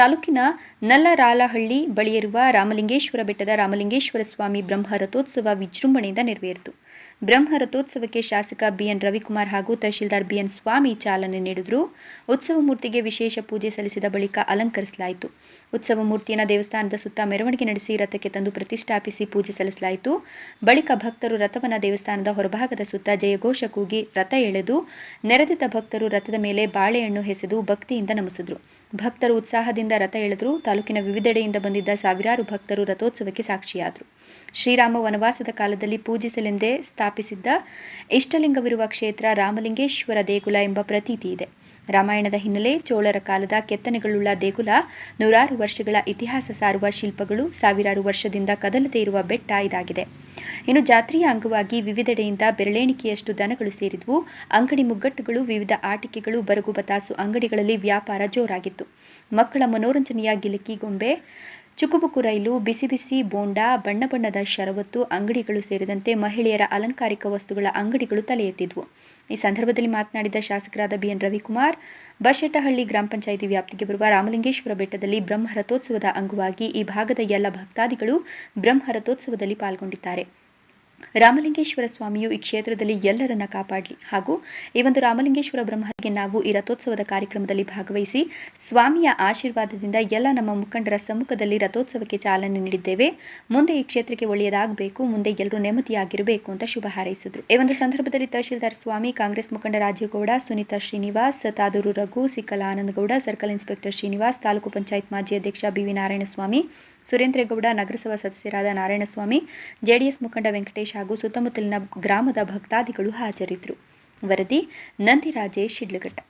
ತಾಲೂಕಿನ ನಲ್ಲರಾಲಹಳ್ಳಿ ಬಳಿಯಿರುವ ರಾಮಲಿಂಗೇಶ್ವರ ಬೆಟ್ಟದ ರಾಮಲಿಂಗೇಶ್ವರ ಸ್ವಾಮಿ ಬ್ರಹ್ಮ ರಥೋತ್ಸವ ವಿಜೃಂಭಣೆಯಿಂದ ನೆರವೇರಿತು. ಬ್ರಹ್ಮ ರಥೋತ್ಸವಕ್ಕೆ ಶಾಸಕ ಬಿಎನ್ ರವಿಕುಮಾರ್ ಹಾಗೂ ತಹಶೀಲ್ದಾರ್ ಬಿಎನ್ ಸ್ವಾಮಿ ಚಾಲನೆ ನೀಡಿದರು. ಉತ್ಸವ ಮೂರ್ತಿಗೆ ವಿಶೇಷ ಪೂಜೆ ಸಲ್ಲಿಸಿದ ಬಳಿಕ ಅಲಂಕರಿಸಲಾಯಿತು. ಉತ್ಸವ ಮೂರ್ತಿಯನ್ನು ದೇವಸ್ಥಾನದ ಸುತ್ತ ಮೆರವಣಿಗೆ ನಡೆಸಿ ರಥಕ್ಕೆ ತಂದು ಪ್ರತಿಷ್ಠಾಪಿಸಿ ಪೂಜೆ ಸಲ್ಲಿಸಲಾಯಿತು. ಬಳಿಕ ಭಕ್ತರು ರಥವನ್ನು ದೇವಸ್ಥಾನದ ಹೊರಭಾಗದ ಸುತ್ತ ಜಯಘೋಷ ಕೂಗಿ ರಥ ಎಳೆದು, ನೆರೆದಿದ್ದ ಭಕ್ತರು ರಥದ ಮೇಲೆ ಬಾಳೆಹಣ್ಣು ಎಸೆದು ಭಕ್ತಿಯಿಂದ ನಮಿಸಿದ್ರು. ಭಕ್ತರು ಉತ್ಸಾಹದಿಂದ ರಥ ಎಳೆದರು. ತಾಲೂಕಿನ ವಿವಿಧೆಡೆಯಿಂದ ಬಂದಿದ್ದ ಸಾವಿರಾರು ಭಕ್ತರು ರಥೋತ್ಸವಕ್ಕೆ ಸಾಕ್ಷಿಯಾದರು. ಶ್ರೀರಾಮ ವನವಾಸದ ಕಾಲದಲ್ಲಿ ಪೂಜಿಸಲೆಂದೇ ಸ್ಥಾಪಿಸಿದ್ದ ಇಷ್ಟಲಿಂಗವಿರುವ ಕ್ಷೇತ್ರ ರಾಮಲಿಂಗೇಶ್ವರ ದೇಗುಲ ಎಂಬ ಪ್ರತೀತಿ ಇದೆ. ರಾಮಾಯಣದ ಹಿನ್ನೆಲೆ ಚೋಳರ ಕಾಲದ ಕೆತ್ತನೆಗಳುಳ್ಳ ದೇಗುಲ ನೂರಾರು ವರ್ಷಗಳ ಇತಿಹಾಸ ಸಾರುವ ಶಿಲ್ಪಗಳು ಸಾವಿರಾರು ವರ್ಷದಿಂದ ಕದಲದೇ ಇರುವ ಬೆಟ್ಟ ಇದಾಗಿದೆ. ಇನ್ನು ಜಾತ್ರೆಯ ಅಂಗವಾಗಿ ವಿವಿಧೆಡೆಯಿಂದ ಬೆರಳೆಣಿಕೆಯಷ್ಟು ದನಗಳು ಸೇರಿದ್ವು. ಅಂಗಡಿ ಮುಗ್ಗಟ್ಟುಗಳು, ವಿವಿಧ ಆಟಿಕೆಗಳು, ಬರಗು, ಬತಾಸು ಅಂಗಡಿಗಳಲ್ಲಿ ವ್ಯಾಪಾರ ಜೋರಾಗಿತ್ತು. ಮಕ್ಕಳ ಮನೋರಂಜನೆಯ ಗಿಲಕಿ ಗೊಂಬೆ ಚುಕುಬುಕು ರೈಲು ಬಿಸಿ ಬಿಸಿ ಬೋಂಡಾ, ಬಣ್ಣ ಬಣ್ಣದ ಶರವತ್ತು, ಅಂಗಡಿಗಳು ಸೇರಿದಂತೆ ಮಹಿಳೆಯರ ಅಲಂಕಾರಿಕ ವಸ್ತುಗಳ ಅಂಗಡಿಗಳು ತಲೆ ಈ ಸಂದರ್ಭದಲ್ಲಿ ಮಾತನಾಡಿದ ಶಾಸಕರಾದ ಬಿಎನ್ ರವಿಕುಮಾರ್, ಬಶೆಟ್ಟಹಳ್ಳಿ ಗ್ರಾಮ ಪಂಚಾಯಿತಿ ವ್ಯಾಪ್ತಿಗೆ ಬರುವ ರಾಮಲಿಂಗೇಶ್ವರ ಬೆಟ್ಟದಲ್ಲಿ ಬ್ರಹ್ಮ ರಥೋತ್ಸವದ ಅಂಗವಾಗಿ ಈ ಭಾಗದ ಎಲ್ಲ ಭಕ್ತಾದಿಗಳು ಬ್ರಹ್ಮ ರಥೋತ್ಸವದಲ್ಲಿ ಪಾಲ್ಗೊಂಡಿದ್ದಾರೆ. ರಾಮಲಿಂಗೇಶ್ವರ ಸ್ವಾಮಿಯು ಈ ಕ್ಷೇತ್ರದಲ್ಲಿ ಎಲ್ಲರನ್ನ ಕಾಪಾಡಲಿ. ಹಾಗೂ ಈ ಒಂದು ರಾಮಲಿಂಗೇಶ್ವರ ಬ್ರಹ್ಮರಿಗೆ ನಾವು ಈ ರಥೋತ್ಸವದ ಕಾರ್ಯಕ್ರಮದಲ್ಲಿ ಭಾಗವಹಿಸಿ ಸ್ವಾಮಿಯ ಆಶೀರ್ವಾದದಿಂದ ಎಲ್ಲ ನಮ್ಮ ಮುಖಂಡರ ಸಮ್ಮುಖದಲ್ಲಿ ರಥೋತ್ಸವಕ್ಕೆ ಚಾಲನೆ ನೀಡಿದ್ದೇವೆ. ಮುಂದೆ ಈ ಕ್ಷೇತ್ರಕ್ಕೆ ಒಳ್ಳೆಯದಾಗಬೇಕು, ಮುಂದೆ ಎಲ್ಲರೂ ನೆಮ್ಮದಿಯಾಗಿರಬೇಕು ಅಂತ ಶುಭ ಹಾರೈಸಿದರು. ಈ ಒಂದು ಸಂದರ್ಭದಲ್ಲಿ ತಹಶೀಲ್ದಾರ್ ಸ್ವಾಮಿ, ಕಾಂಗ್ರೆಸ್ ಮುಖಂಡ ರಾಜೇಗೌಡ, ಸುನೀತಾ ಶ್ರೀನಿವಾಸ್, ತಾದೂರು ರಘು, ಸಿಕ್ಕಲ ಆನಂದಗೌಡ, ಸರ್ಕಲ್ ಇನ್ಸ್ಪೆಕ್ಟರ್ ಶ್ರೀನಿವಾಸ್, ತಾಲೂಕು ಪಂಚಾಯತ್ ಮಾಜಿ ಅಧ್ಯಕ್ಷ ಬಿವಿ ನಾರಾಯಣಸ್ವಾಮಿ ಸುರೇಂದ್ರೇಗೌಡ ನಗರಸಭಾ ಸದಸ್ಯರಾದ ನಾರಾಯಣಸ್ವಾಮಿ, ಜೆಡಿಎಸ್ ಮುಖಂಡ ವೆಂಕಟೇಶ್ ಹಾಗೂ ಸುತ್ತಮುತ್ತಲಿನ ಗ್ರಾಮದ ಭಕ್ತಾದಿಗಳು ಹಾಜರಿದ್ದರು. ವರದಿ ನಂದಿರಾಜೇಶ್ ಶಿಡ್ಲಘಟ್ಟ.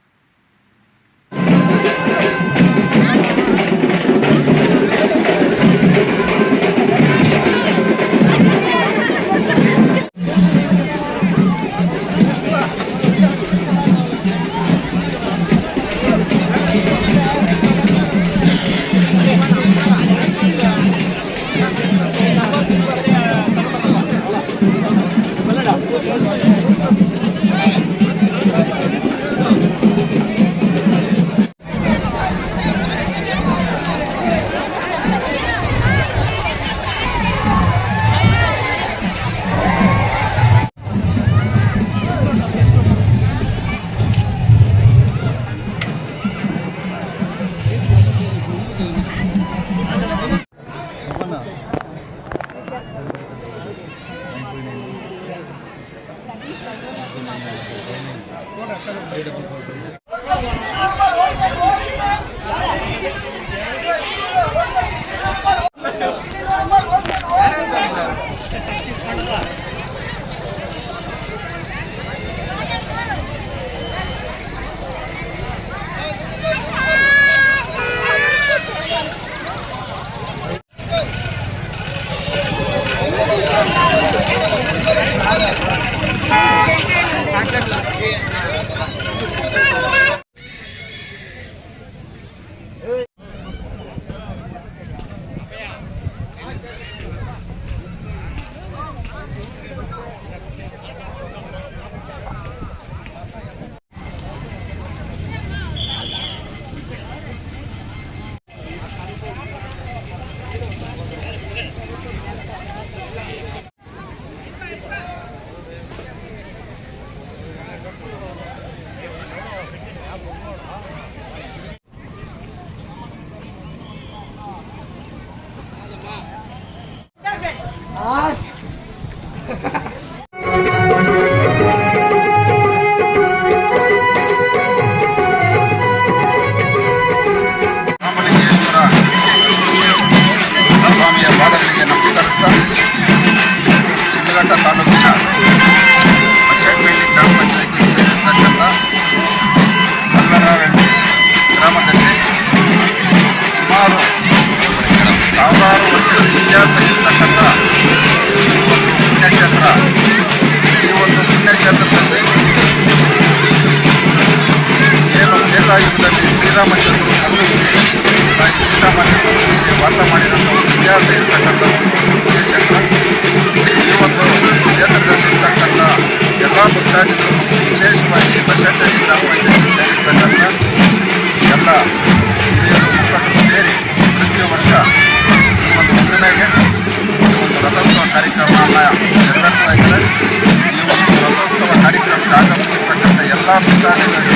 ಕಾರ್ಯಕ್ರಮ ರಥೋತ್ಸವ ಕಾರ್ಯಕ್ರಮಕ್ಕೆ ಆಗಮಿಸಿರ್ತಕ್ಕಂಥ ಎಲ್ಲ ಅಧಿಕಾರಿಗಳು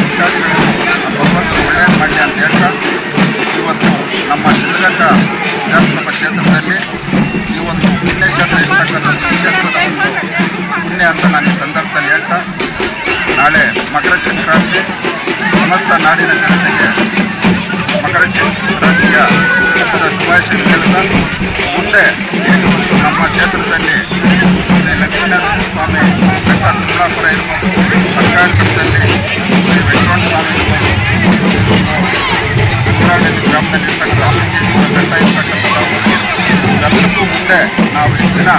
ಭಗವಂತ ಒಳ್ಳೆಯದು ಮಾಡಲಿ ಅಂತ ಹೇಳ್ತಾ, ಇವತ್ತು ನಮ್ಮ ಶ್ರೀಲಂಕ ವಿಧಾನಸಭಾ ಕ್ಷೇತ್ರದಲ್ಲಿ ಈ ಒಂದು ಪುಣ್ಯಕ್ಷೇತ್ರ ಇರ್ತಕ್ಕಂಥ ಕ್ಷೇತ್ರದ ಒಂದು ಪುಣ್ಯ ಅಂತ ನಾನು ಈ ಸಂದರ್ಭದಲ್ಲಿ ಹೇಳ್ತಾ, ನಾಳೆ ಮಕರ ಸಂಕ್ರಾಂತಿ, ಸಮಸ್ತ ನಾಡಿನ ಜನತೆಗೆ ಮಕರ ಸಂಕ್ರಾಂತಿಯ ಹಬ್ಬದ ಶುಭಾಶಯ ಕೇಳ್ತಾ ಮುಂದೆ ಏನು ನಮ್ಮ ಕ್ಷೇತ್ರದಲ್ಲಿ ಬೆಟ್ಟ ತುಳಾಪುರ ಇರ್ಬೋದು ಸರ್ಕಾರದಲ್ಲಿ ಶ್ರೀ ವೆಂಕಟರಮಣ ಸ್ವಾಮಿ ಇರ್ಬೋದು ಉತ್ತರಾಡಿ ಗ್ರಾಮದಲ್ಲಿ ಇರ್ತಕ್ಕಂಥ ರಾಮಲಿಂಗೇಶ್ವರ ಬೆಟ್ಟ ಇರ್ತಕ್ಕಂಥದ್ದು ಇದೆಲ್ಲಕ್ಕೂ ಮುಂದೆ ನಾವು ಹೆಚ್ಚಿನ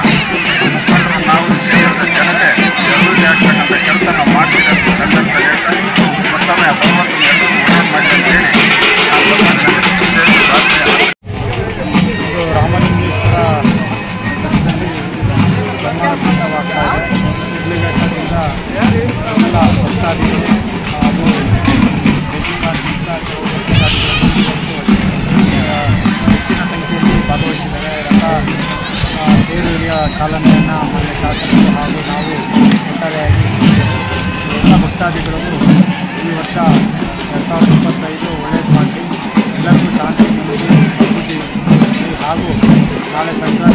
ನಾಳೆ ಸಂಕ್ರಾಂತಿ ಹಬ್ಬ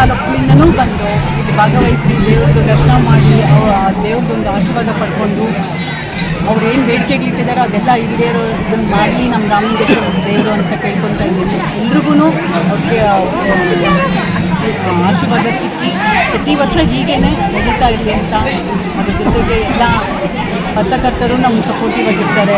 ತಾಲೂಕುಗಳಿಂದನೂ ಬಂದು ಇಲ್ಲಿ ಭಾಗವಹಿಸಿ ದೇವ್ರದ್ದು ದರ್ಶನ ಮಾಡಿ ದೇವ್ರದ್ದೊಂದು ಆಶೀರ್ವಾದ ಪಡ್ಕೊಂಡು ಅವ್ರು ಏನು ಬೇಡಿಕೆಗಳಿಟ್ಟಿದ್ದಾರೋ ಅದೆಲ್ಲ ಈಡೇರೋ ಇದನ್ನು ಮಾಡಲಿ ನಮ್ಮ ರಾಮಲಿಂಗೇಶ್ವರ ದೇವರು ಅಂತ ಕೇಳ್ಕೊತಾ ಇದ್ದೀನಿ. ಎಲ್ರಿಗೂ ಅವ್ರಿಗೆ ಆಶೀರ್ವಾದ ಸಿಕ್ಕಿ ಪ್ರತಿ ವರ್ಷ ಹೀಗೇನೆ ನಡೀತಾ ಇರಲಿ ಅಂತ ಅದ್ರ ಜೊತೆಗೆ ಎಲ್ಲ ಪತ್ರಕರ್ತರು ನಮ್ಮ ಸಪೋರ್ಟಿವ್ ಆಗಿರ್ತಾರೆ.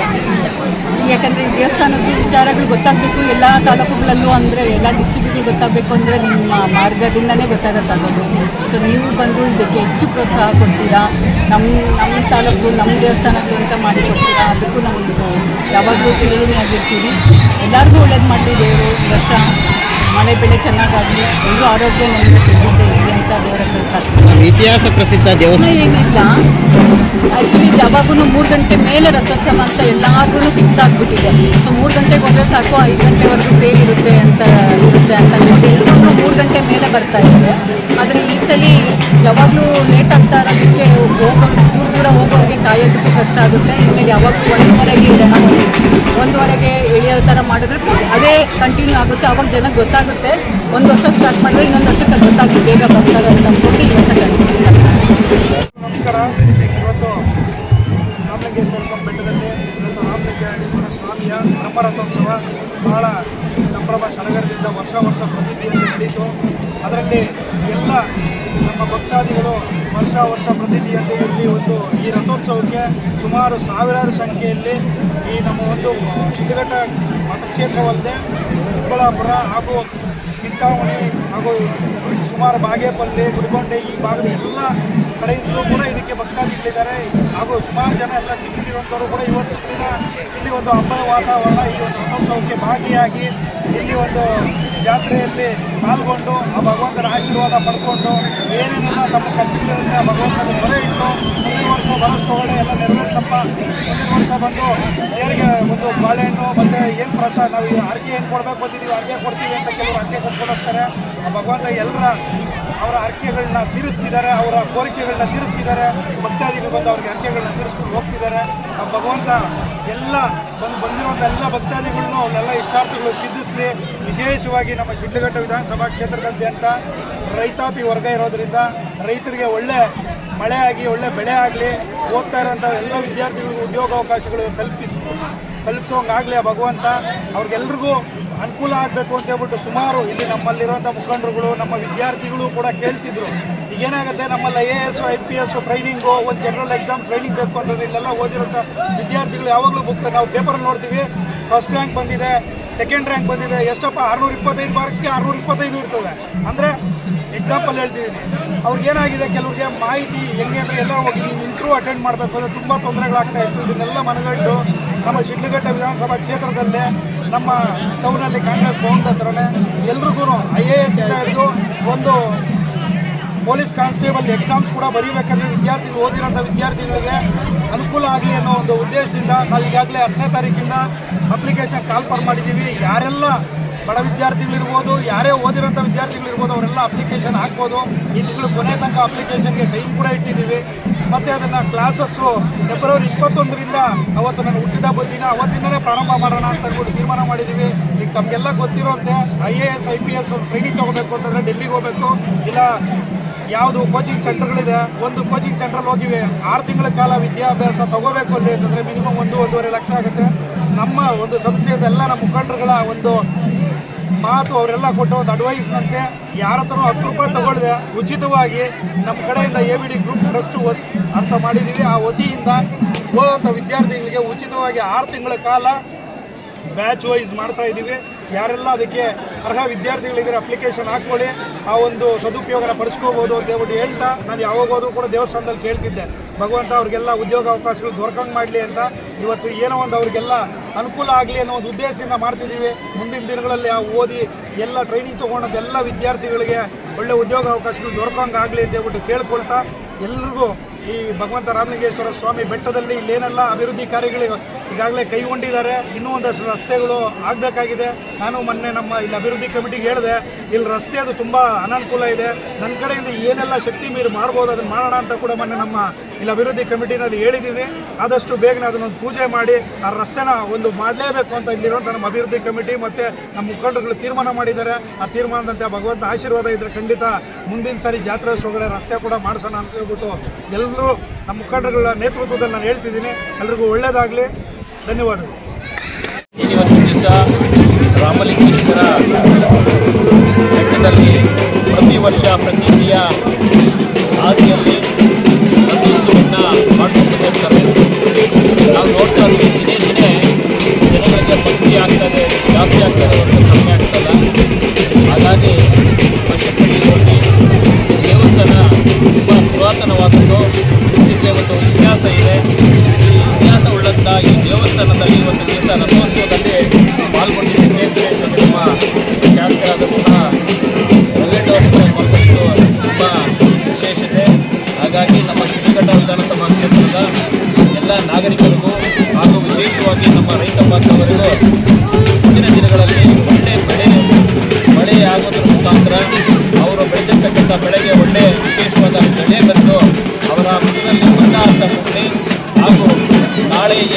ಯಾಕಂದರೆ ದೇವಸ್ಥಾನದ ವಿಚಾರಗಳು ಗೊತ್ತಾಗಬೇಕು, ಎಲ್ಲ ತಾಲೂಕುಗಳಲ್ಲೂ ಅಂದರೆ ಎಲ್ಲ ಡಿಸ್ಟಿಕ್ಗಳು ಗೊತ್ತಾಗಬೇಕು ಅಂದರೆ ನಿಮ್ಮ ಮಾರ್ಗದಿಂದನೇ ಗೊತ್ತಾಗತ್ತಾಗೋದು ಸೊ ನೀವು ಬಂದು ಇದಕ್ಕೆ ಹೆಚ್ಚು ಪ್ರೋತ್ಸಾಹ ಕೊಡ್ತೀರಾ? ನಮ್ಮ ನಮ್ಮ ತಾಲೂಕು ನಮ್ಮ ದೇವಸ್ಥಾನಗಳು ಅಂತ ಮಾಡಿ ಕೊಡ್ತೀರಾ? ಅದಕ್ಕೂ ನಮ್ಮದು ಯಾವಾಗಲೂ ಚಿರಋಣಿ ಆಗಿರ್ತೀವಿ. ಎಲ್ಲರಿಗೂ ಒಳ್ಳೇದು ಮಾಡಲಿ ದೇವರು ವರ್ಷ ಮಳೆ ಬೆಳೆ ಚೆನ್ನಾಗಾಗಲಿ. ಎಲ್ಲರೂ ಆರೋಗ್ಯ ನಮಗೆ ಸಿಗುತ್ತೆ ಇರಲಿ ಅಂತ ದೇವರ ಪ್ರಾರ್ಥನೆ. ಇತಿಹಾಸ ಪ್ರಸಿದ್ಧ ದೇವಸ್ಥಾನ. ಏನಿಲ್ಲ. ಆ್ಯಕ್ಚುಲಿ ಯಾವಾಗೂ ಮೂರು ಗಂಟೆ ಮೇಲೆ ರಥೋತ್ಸವ ಅಂತ ಎಲ್ಲಾರ್ಗೂ ಫಿಕ್ಸ್ ಆಗಿಬಿಟ್ಟಿದೆ. ಸೊ ಮೂರು ಗಂಟೆಗೆ ಹೋದರೆ ಸಾಕು ಐದು ಗಂಟೆವರೆಗೂ ತೇರಿರುತ್ತೆ ಅಂತ ಇರುತ್ತೆ ಅಂತ ಎಲ್ಲರೂ ಮೂರು ಗಂಟೆ ಮೇಲೆ ಬರ್ತಾ ಇದ್ದಾರೆ. ಆದರೆ ಈ ಸಲ ಯಾವಾಗಲೂ ಲೇಟ್ ಆಗ್ತಾ ಇರೋದಕ್ಕೆ ಹೋಗೋ ದೂರ ದೂರ ಹೋಗೋರಿಗೆ ಕಾಯೋದಕ್ಕೂ ಕಷ್ಟ ಆಗುತ್ತೆ. ಇನ್ಮೇಲೆ ಯಾವಾಗಲೂ ಒಂದೂವರೆಗೆ ಮಾಡಿದ್ರೆ ಅದೇ ಕಂಟಿನ್ಯೂ ಆಗುತ್ತೆ. ಅವಾಗ ಜನಕ್ಕೆ ಗೊತ್ತಾಗುತ್ತೆ. ಒಂದು ವರ್ಷ ಸ್ಟಾರ್ಟ್ ಮಾಡಿದ್ರೆ ಇನ್ನೊಂದು ವರ್ಷಕ್ಕೆ ಗೊತ್ತಾಗಿ ಬೇಗ ಬರ್ತಾರೆ ಅಂತ ಅಂದ್ಕೊಂಡು ಈ ವರ್ಷ ನಮಸ್ಕಾರ. ಇವತ್ತು ಬೆಟ್ಟದಲ್ಲಿ ಇವತ್ತು ರಾಮಲಿಂಗೇಶ್ವರ ಸ್ವಾಮಿಯ ಬ್ರಹ್ಮರಥೋತ್ಸವ ಬಹಳ ಸಂಭ್ರಮ, ಸಡಗರದಿಂದ ವರ್ಷ ವರ್ಷ ಪ್ರತಿನಿಧಿಯಲ್ಲಿ ನಡೀತು ಅದರಲ್ಲಿ ಎಲ್ಲ ನಮ್ಮ ಭಕ್ತಾದಿಗಳು ವರ್ಷ ವರ್ಷ ಪ್ರತಿನಿಧಿಯಲ್ಲಿ ಇಲ್ಲಿ ಒಂದು ಈ ರಥೋತ್ಸವಕ್ಕೆ ಸುಮಾರು ಸಾವಿರಾರು ಸಂಖ್ಯೆಯಲ್ಲಿ ಈ ನಮ್ಮ ಒಂದು ಶಿಡ್ಲಘಟ್ಟ ಮತಕ್ಷೇತ್ರವಲ್ಲದೆ ಚಿಕ್ಕಬಳ್ಳಾಪುರ ಹಾಗೂ ಚಿಂತಾಮಣಿ ಹಾಗೂ ಸುಮಾರು ಬಾಗೇಪಲ್ಲಿ, ಗುಡಿಗೊಂಡೆ ಈ ಭಾಗದ ಎಲ್ಲ ಕಡೆಯಿಂದಲೂ ಕೂಡ ಇದಕ್ಕೆ ಭಕ್ತಾದಿಗಳಿದ್ದಾರೆ. ಹಾಗೂ ಸುಮಾರು ಜನ ಎಲ್ಲ ಸಿಕ್ಕಿರುವಂಥವರು ಕೂಡ ಇವತ್ತು ದಿನ ಇಲ್ಲಿ ಒಂದು ಹಬ್ಬದ ವಾತಾವರಣ, ಈ ಒಂದು ರಥೋತ್ಸವಕ್ಕೆ ಭಾಗಿಯಾಗಿ ಇಲ್ಲಿ ಒಂದು ಜಾತ್ರೆಯಲ್ಲಿ ಪಾಲ್ಗೊಂಡು ಆ ಭಗವಂತನ ಆಶೀರ್ವಾದ ಪಡ್ಕೊಂಡು ಏನೇನೆಲ್ಲ ತಮ್ಮ ಕಷ್ಟಗಳಿರುತ್ತೆ ಆ ಭಗವಂತನ ಮೊರೆ ಇಟ್ಟು ಮುಂದಿನ ವರ್ಷ ಬರೋಷ್ಟೊಳಗಡೆ ಎಲ್ಲ ನೆರವೇರಿಸಪ್ಪ. ಮುಂದಿನ ವರ್ಷ ಬಂದು ಪ್ರಸಾದ ನಾವು ಈ ಅರ್ಕೆ ಏನು ಕೊಡ್ಬೇಕು ಬಂದಿದ್ದೀವಿ ಅರ್ಕೆ ಕೊಡ್ತೀವಿ ಅಂತ ಕೆಲವರು ಅರ್ಕೆ ಕೊಟ್ಕೊಂಡು ಹೋಗ್ತಾರೆ. ಭಗವಂತ ಎಲ್ಲರ ಅವರ ಅರ್ಕೆಗಳನ್ನ ತೀರಿಸ್ತಿದ್ದಾರೆ, ಅವರ ಕೋರಿಕೆಗಳನ್ನ ತೀರಿಸ್ತಿದ್ದಾರೆ, ಭಕ್ತಾದಿಗಳು ಬಂದು ಅವ್ರಿಗೆ ಅರ್ಕೆಗಳನ್ನ ತೀರಿಸ್ಕೊಂಡು ಹೋಗ್ತಿದ್ದಾರೆ. ಆ ಭಗವಂತ ಎಲ್ಲ ಬಂದು ಬಂದಿರುವಂಥ ಎಲ್ಲ ಭಕ್ತಾದಿಗಳನ್ನು ಅವನ್ನೆಲ್ಲ ಇಷ್ಟಾರ್ಥಗಳು ಸಿದ್ಧಿಸಲಿ. ವಿಶೇಷವಾಗಿ ನಮ್ಮ ಶಿಡ್ಲಘಟ್ಟ ವಿಧಾನಸಭಾ ಕ್ಷೇತ್ರದಾದ್ಯಂತ ರೈತಾಪಿ ವರ್ಗ ಇರೋದರಿಂದ ರೈತರಿಗೆ ಒಳ್ಳೆ ಮಳೆ ಆಗಿ, ಒಳ್ಳೆ ಬೆಳೆ ಆಗಲಿ, ಓದ್ತಾ ಇರೋಂಥ ಎಲ್ಲ ವಿದ್ಯಾರ್ಥಿಗಳಿಗೂ ಉದ್ಯೋಗಾವಕಾಶಗಳು ಕಲ್ಪಿಸ್, ಕಲ್ಪಿಸೋಂಗಾಗಲಿ ಆ ಭಗವಂತ. ಅವ್ರಿಗೆಲ್ರಿಗೂ ಅನುಕೂಲ ಆಗಬೇಕು ಅಂತ ಹೇಳ್ಬಿಟ್ಟು ಸುಮಾರು ಇಲ್ಲಿ ನಮ್ಮಲ್ಲಿರುವಂಥ ಮುಖಂಡರುಗಳು, ನಮ್ಮ ವಿದ್ಯಾರ್ಥಿಗಳು ಕೂಡ ಕೇಳ್ತಿದ್ರು. ಈಗೇನಾಗುತ್ತೆ ನಮ್ಮಲ್ಲಿ I A S I P S training ಒಂದು ಜನರಲ್ ಎಕ್ಸಾಮ್ ಟ್ರೈನಿಂಗ್ ಬೇಕು ಅಂದ್ರೆ ಇಲ್ಲೆಲ್ಲ ಓದಿರೋಂಥ ವಿದ್ಯಾರ್ಥಿಗಳು ಯಾವಾಗಲೂ ಬುಕ್ ನಾವು ಪೇಪರಲ್ಲಿ ನೋಡ್ತೀವಿ. ಫಸ್ಟ್ ರ್ಯಾಂಕ್ ಬಂದಿದೆ ಸೆಕೆಂಡ್ ರ್ಯಾಂಕ್ ಬಂದಿದೆ. ಎಷ್ಟಪ್ಪ? ಆರುನೂರ ಇಪ್ಪತ್ತೈದು ಮಾರ್ಕ್ಸ್ಗೆ ಆರುನೂರ ಇಪ್ಪತ್ತೈದು ಇರ್ತದೆ. ಅಂದರೆ ಎಕ್ಸಾಂಪಲ್ ಹೇಳ್ತಿದ್ದೀನಿ. ಅವ್ರಿಗೆ ಏನಾಗಿದೆ? ಕೆಲವ್ರಿಗೆ ಮಾಹಿತಿ ಹೆಂಗೆ ಅಂದರೆ ಎಲ್ಲ ಹೋಗಿ ಇಂಟ್ರೂ ಅಟೆಂಡ್ ಮಾಡಬೇಕು ಅಂದರೆ ತುಂಬ ತೊಂದರೆಗಳಾಗ್ತಾ ಇತ್ತು. ಇದನ್ನೆಲ್ಲ ಮನಗಂಡು ನಮ್ಮ ಶಿಡ್ಲಘಟ್ಟ ವಿಧಾನಸಭಾ ಕ್ಷೇತ್ರದಲ್ಲೇ, ನಮ್ಮ ಟೌನಲ್ಲಿ ಕಾಂಗ್ರೆಸ್ ಭವನದ ಹತ್ರನೇ ಎಲ್ರಿಗೂ ಐ ಎ ಎಸ್ ಹಿಡಿದು ಒಂದು ಪೊಲೀಸ್ ಕಾನ್ಸ್ಟೇಬಲ್ ಎಕ್ಸಾಮ್ಸ್ ಕೂಡ ಬರೀಬೇಕಾದ್ರೆ ವಿದ್ಯಾರ್ಥಿಗಳು ಓದಿರೋಂಥ ವಿದ್ಯಾರ್ಥಿಗಳಿಗೆ ಅನುಕೂಲ ಆಗಲಿ ಅನ್ನೋ ಒಂದು ಉದ್ದೇಶದಿಂದ ನಾವು ಈಗಾಗಲೇ ಹತ್ತನೇ ತಾರೀಕಿಂದ ಅಪ್ಲಿಕೇಶನ್ ಕಾಲ್ಫರ್ ಮಾಡಿದ್ದೀವಿ. ಯಾರೆಲ್ಲ ಬಡ ವಿದ್ಯಾರ್ಥಿಗಳಿರ್ಬೋದು, ಯಾರೇ ಓದಿರೋಂಥ ವಿದ್ಯಾರ್ಥಿಗಳಿರ್ಬೋದು, ಅವರೆಲ್ಲ ಅಪ್ಲಿಕೇಶನ್ ಹಾಕ್ಬೋದು. ಈ ತಿಂಗಳು ಕೊನೆ ತನಕ ಅಪ್ಲಿಕೇಶನ್ಗೆ ಟೈಮ್ ಕೂಡ ಇಟ್ಟಿದ್ದೀವಿ. ಮತ್ತು ಅದನ್ನು ಕ್ಲಾಸಸ್ಸು ಫೆಬ್ರವರಿ ಇಪ್ಪತ್ತೊಂದರಿಂದ ಅವತ್ತು ನಾನು ಹುಟ್ಟಿದ ಬಂದಿನ ಅವತ್ತಿಂದಲೇ ಪ್ರಾರಂಭ ಮಾಡೋಣ ಅಂತ ಅಂದ್ಬಿಟ್ಟು ತೀರ್ಮಾನ ಮಾಡಿದ್ದೀವಿ. ಈಗ ತಮಗೆಲ್ಲ ಗೊತ್ತಿರೋಂತೆ I A S I P S training ತೊಗೋಬೇಕು ಅಂತಂದರೆ ಡೆಲ್ಲಿಗೆ ಹೋಗಬೇಕು. ಇಲ್ಲ ಯಾವುದು ಕೋಚಿಂಗ್ ಸೆಂಟರ್ಗಳಿದೆ ಒಂದು ಕೋಚಿಂಗ್ ಸೆಂಟ್ರಲ್ಲಿ ಹೋಗಿವೆ. ಆರು ತಿಂಗಳ ಕಾಲ ವಿದ್ಯಾಭ್ಯಾಸ ತಗೋಬೇಕು ಅಲ್ಲಿ ಅಂತಂದರೆ ಮಿನಿಮಮ್ ಒಂದು ಒಂದೂವರೆ ಲಕ್ಷ ಆಗುತ್ತೆ. ನಮ್ಮ ಒಂದು ಸಂಸ್ಥೆಯಿಂದ ಎಲ್ಲ ನಮ್ಮ ಮುಖಂಡರುಗಳ ಒಂದು ಮಾತು ಅವರೆಲ್ಲ ಕೊಟ್ಟ ಒಂದು ಅಡ್ವೈಸ್ನಂತೆ ಯಾರ ಹತ್ರ ಹತ್ತು ರೂಪಾಯಿ ತಗೊಳ್ಳಿದೆ ಉಚಿತವಾಗಿ ನಮ್ಮ ಕಡೆಯಿಂದ A B D group trust ವಸ್ ಅಂತ ಮಾಡಿದ್ದೀವಿ ಆ ವತಿಯಿಂದ ಹೋದಂಥ ವಿದ್ಯಾರ್ಥಿಗಳಿಗೆ ಉಚಿತವಾಗಿ ಆರು ತಿಂಗಳ ಕಾಲ ಬ್ಯಾಚ್ ವೈಸ್ ಮಾಡ್ತಾ ಇದ್ದೀವಿ ಯಾರೆಲ್ಲ ಅದಕ್ಕೆ ಅರ್ಹ ವಿದ್ಯಾರ್ಥಿಗಳಿದ್ರೆ ಅಪ್ಲಿಕೇಶನ್ ಹಾಕ್ಕೊಳ್ಳಿ. ಆ ಒಂದು ಸದುಪಯೋಗನ ಪಡಿಸ್ಕೋಬೋದು ಅಂತ ಹೇಳ್ಬಿಟ್ಟು ಹೇಳ್ತಾ ನಾನು ಯಾವಾಗ ಹೋದ್ರೂ ಕೂಡ ದೇವಸ್ಥಾನದಲ್ಲಿ ಕೇಳ್ತಿದ್ದೆ. ಭಗವಂತ ಅವ್ರಿಗೆಲ್ಲ ಉದ್ಯೋಗ ಅವಕಾಶಗಳು ದೊರಕಂಗೆ ಮಾಡಲಿ ಅಂತ. ಇವತ್ತು ಏನೋ ಒಂದು ಅವ್ರಿಗೆಲ್ಲ ಅನುಕೂಲ ಆಗಲಿ ಅನ್ನೋ ಒಂದು ಉದ್ದೇಶದಿಂದ ಮಾಡ್ತಿದ್ದೀವಿ ಮುಂದಿನ ದಿನಗಳಲ್ಲಿ ಆ ಓದಿ ಎಲ್ಲ ಟ್ರೈನಿಂಗ್ ತೊಗೊಂಡದ್ದು ಎಲ್ಲ ವಿದ್ಯಾರ್ಥಿಗಳಿಗೆ ಒಳ್ಳೆ ಉದ್ಯೋಗ ಅವಕಾಶಗಳು ದೊರಕಂಗೆ ಆಗಲಿ ಅಂತ ಹೇಳ್ಬಿಟ್ಟು ಕೇಳ್ಕೊಳ್ತಾ ಎಲ್ರಿಗೂ ಈ ಭಗವಂತ ರಾಮಲಿಂಗೇಶ್ವರ ಸ್ವಾಮಿ ಬೆಟ್ಟದಲ್ಲಿ ಇಲ್ಲೇನೆಲ್ಲ ಅಭಿವೃದ್ಧಿ ಕಾರ್ಯಗಳು ಈಗಾಗಲೇ ಕೈಗೊಂಡಿದ್ದಾರೆ. ಇನ್ನೂ ಒಂದಷ್ಟು ರಸ್ತೆಗಳು ಆಗಬೇಕಾಗಿದೆ. ನಾನು ಮೊನ್ನೆ ನಮ್ಮ ಇಲ್ಲಿ ಅಭಿವೃದ್ಧಿ ಕಮಿಟಿಗೆ ಹೇಳಿದೆ, ಇಲ್ಲಿ ರಸ್ತೆ ಅದು ತುಂಬ ಅನಾನುಕೂಲ ಇದೆ. ನನ್ನ ಕಡೆಯಿಂದ ಏನೆಲ್ಲ ಶಕ್ತಿ ಮೀರಿ ಮಾಡ್ಬೋದು ಅದನ್ನು ಮಾಡೋಣ ಅಂತ ಕೂಡ ಮೊನ್ನೆ ನಮ್ಮ ಇಲ್ಲಿ ಅಭಿವೃದ್ಧಿ ಕಮಿಟಿನಲ್ಲಿ ಹೇಳಿದ್ದೀವಿ ಆದಷ್ಟು ಬೇಗನೆ ಅದನ್ನೊಂದು ಪೂಜೆ ಮಾಡಿ, ಆ ರಸ್ತೆನ ಒಂದು ಮಾಡಲೇಬೇಕು ಅಂತ ಇಲ್ಲಿರುವಂಥ ನಮ್ಮ ಅಭಿವೃದ್ಧಿ ಕಮಿಟಿ ಮತ್ತು ನಮ್ಮ ಮುಖಂಡರುಗಳು ತೀರ್ಮಾನ ಮಾಡಿದ್ದಾರೆ. ಆ ತೀರ್ಮಾನದಂತೆ ಭಗವಂತ ಆಶೀರ್ವಾದ ಇದ್ದರೆ ಖಂಡಿತ ಮುಂದಿನ ಸಾರಿ ಜಾತ್ರೆ ಸೋಗಡೆ ರಸ್ತೆ ಕೂಡ ಮಾಡಿಸೋಣ ಅಂತ ಹೇಳ್ಬಿಟ್ಟು ಎಲ್ಲರೂ ನಮ್ಮ ಮುಖಂಡರುಗಳ ನೇತೃತ್ವದಲ್ಲಿ ನಾನು ಹೇಳ್ತಿದ್ದೀನಿ. ಎಲ್ರಿಗೂ ಒಳ್ಳೆಯದಾಗಲಿ ಧನ್ಯವಾದಗಳು. ಇವತ್ತು ದಿವಸ ರಾಮಲಿಂಗೇಶ್ವರ ಬೆಟ್ಟದಲ್ಲಿ ಪ್ರತಿ ವರ್ಷ ಪ್ರತಿನಿಧಿಯ ಹಾದಿಯಲ್ಲಿ ಪ್ರತಿಸುವನ್ನು ಮಾಡ್ಕೊಂಡು ಹೋಗ್ತಾರೆ ನಾವು ನೋಡ್ತಾ ಇದ್ದೀವಿ, ದಿನೇ ದಿನೇ ಜನಗಳಿಗೆ ಭಕ್ತಿ ಆಗ್ತದೆ ಜಾಸ್ತಿ ಆಗ್ತದೆ ಕಮ್ಮಿ ಕಡಿಮೆ ಆಗ್ತಲ್ಲ ಹಾಗಾಗಿ ಪಶುಪತಿ ಹೋಗಿ ದೇವಸ್ಥಾನ ತುಂಬ ಪುರಾತನವಾದದ್ದು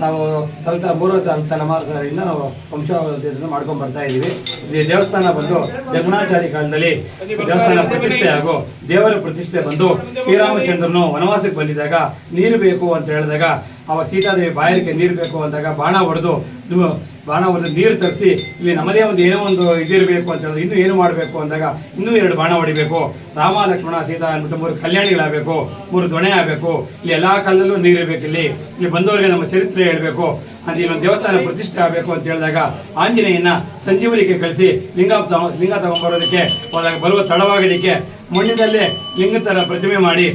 ನಾವು ತಲಸ ಮೂರು ತಲೆಮಾರುಗಳಿಂದ ನಾವು ವಂಶಾವಳಿಯನ್ನು ಮಾಡ್ಕೊಂಡು ಬರ್ತಾ ಇದ್ದೀವಿ. ಇಲ್ಲಿ ದೇವಸ್ಥಾನ ಬಂದು ಜಮುನಾಚಾರಿ ಕಾಲದಲ್ಲಿ ದೇವಸ್ಥಾನ ಪ್ರತಿಷ್ಠೆ ಹಾಗೂ ದೇವರ ಪ್ರತಿಷ್ಠೆ ಬಂದು ಶ್ರೀರಾಮಚಂದ್ರನು ವನವಾಸಕ್ಕೆ ಬಂದಿದ್ದಾಗ ನೀರು ಬೇಕು ಅಂತ ಹೇಳಿದಾಗ ಅವ ಸೀತಾದೇವಿ ಬಾಯರಿಗೆ ನೀರು ಬೇಕು ಅಂದಾಗ ಬಾಣ ಹೊಡೆದು ನೀವು ಬಾಣ ಹೊಡೆದು ನೀರು ತರಿಸಿ, ಇಲ್ಲಿ ನಮ್ಮದೇ ಒಂದು ಏನೋ ಒಂದು ಇದಿರಬೇಕು ಅಂತ ಹೇಳಿದ್ರೆ ಇನ್ನೂ ಏನು ಮಾಡಬೇಕು ಅಂದಾಗ ಇನ್ನೂ ಎರಡು ಬಾಣ ಹೊಡಿಬೇಕು. ರಾಮ ಲಕ್ಷ್ಮಣ ಸೀತಾ ಅಂದ್ಬಿಟ್ಟು ಮೂರು ಕಲ್ಯಾಣಿಗಳಾಗಬೇಕು, ಮೂರು ದೊಣೆ ಆಗಬೇಕು. ಇಲ್ಲಿ ಎಲ್ಲ ಕಾಲದಲ್ಲೂ ನೀರು ಇರಬೇಕು ಇಲ್ಲಿ. ಇಲ್ಲಿ ಬಂದವರಿಗೆ ನಮ್ಮ ಚರಿತ್ರೆ ಹೇಳಬೇಕು. ಅಂತ ಇಲ್ಲೊಂದು ದೇವಸ್ಥಾನ ಪ್ರತಿಷ್ಠೆ ಆಗಬೇಕು ಅಂತ ಹೇಳಿದಾಗ ಆಂಜನೇಯನ ಸಂಜೀವನಿಗೆ ಕಳಿಸಿ ಲಿಂಗ ಲಿಂಗ ತಗೊಂಡ್ಬರೋದಕ್ಕೆ ಹೋದಾಗ ಬರುವ ತಡವಾಗೋದಕ್ಕೆ ಮಣ್ಣಿನಲ್ಲೇ ಲಿಂಗ ಥರ ಪ್ರತಿಮೆ ಮಾಡಿ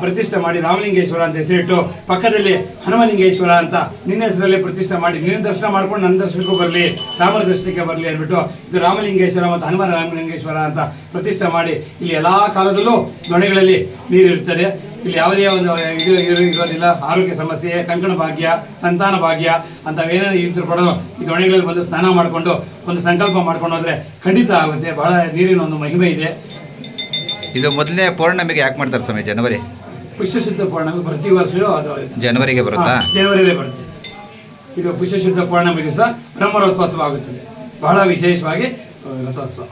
ಪ್ರತಿಷ್ಠೆ ಮಾಡಿ ರಾಮಲಿಂಗೇಶ್ವರ ಅಂತ ಹೆಸರಿಟ್ಟು ಪಕ್ಕದಲ್ಲಿ ಹನುಮಲಿಂಗೇಶ್ವರ ಅಂತ ನಿನ್ನ ಹೆಸರಲ್ಲೇ ಪ್ರತಿಷ್ಠೆ ಮಾಡಿ ನಿನ್ನ ದರ್ಶನ ಮಾಡ್ಕೊಂಡು ನನ್ನ ದರ್ಶನಕ್ಕೂ ಬರಲಿ ರಾಮನ ದರ್ಶನಕ್ಕೆ ಬರಲಿ ಅಂದ್ಬಿಟ್ಟು ಇದು ರಾಮಲಿಂಗೇಶ್ವರ ಮತ್ತು ಹನುಮ ರಾಮಲಿಂಗೇಶ್ವರ ಅಂತ ಪ್ರತಿಷ್ಠೆ ಮಾಡಿ ಇಲ್ಲಿ ಎಲ್ಲ ಕಾಲದಲ್ಲೂ ದೊಣೆಗಳಲ್ಲಿ ನೀರು ಇರ್ತದೆ ಇಲ್ಲಿ ಯಾವುದೇ ಒಂದು ಇದು ಇರು- ಇರೋದಿಲ್ಲ. ಆರೋಗ್ಯ ಸಮಸ್ಯೆ, ಕಂಕಣ ಭಾಗ್ಯ, ಸಂತಾನ ಭಾಗ್ಯ ಅಂತವೇನೇನು ಇದ್ರು ಕೂಡ ಈ ದೊಣೆಗಳಲ್ಲಿ ಬಂದು ಸ್ನಾನ ಮಾಡಿಕೊಂಡು ಒಂದು ಸಂಕಲ್ಪ ಮಾಡ್ಕೊಂಡು ಹೋದರೆ ಖಂಡಿತ ಆಗುತ್ತೆ. ಬಹಳ ನೀರಿನ ಒಂದು ಮಹಿಮೆ ಇದೆ. ಇದು ಮೊದಲನೇ ಪೌರ್ಣಮಿಗೆ ಯಾಕೆ ಮಾಡ್ತಾರೆ ಸ್ವಾಮಿ? ಜನವರಿ. ಪುಷ್ಯಶುದ್ಧ ಪೌರ್ಣಮಿ ಪ್ರತಿ ವರ್ಷವೂ ಅದು ಜನವರಿಗೆ ಬರುತ್ತಾ? ಜನವರಿಯಲ್ಲೇ ಬರುತ್ತೆ. ಇದು ಪುಷ್ಯಶುದ್ಧ ಪೌರ್ಣಮಿ ದಿವಸ ಬ್ರಹ್ಮರೋತ್ಸವ ಆಗುತ್ತದೆ. ಬಹಳ ವಿಶೇಷವಾಗಿ ರಥೋತ್ಸವ.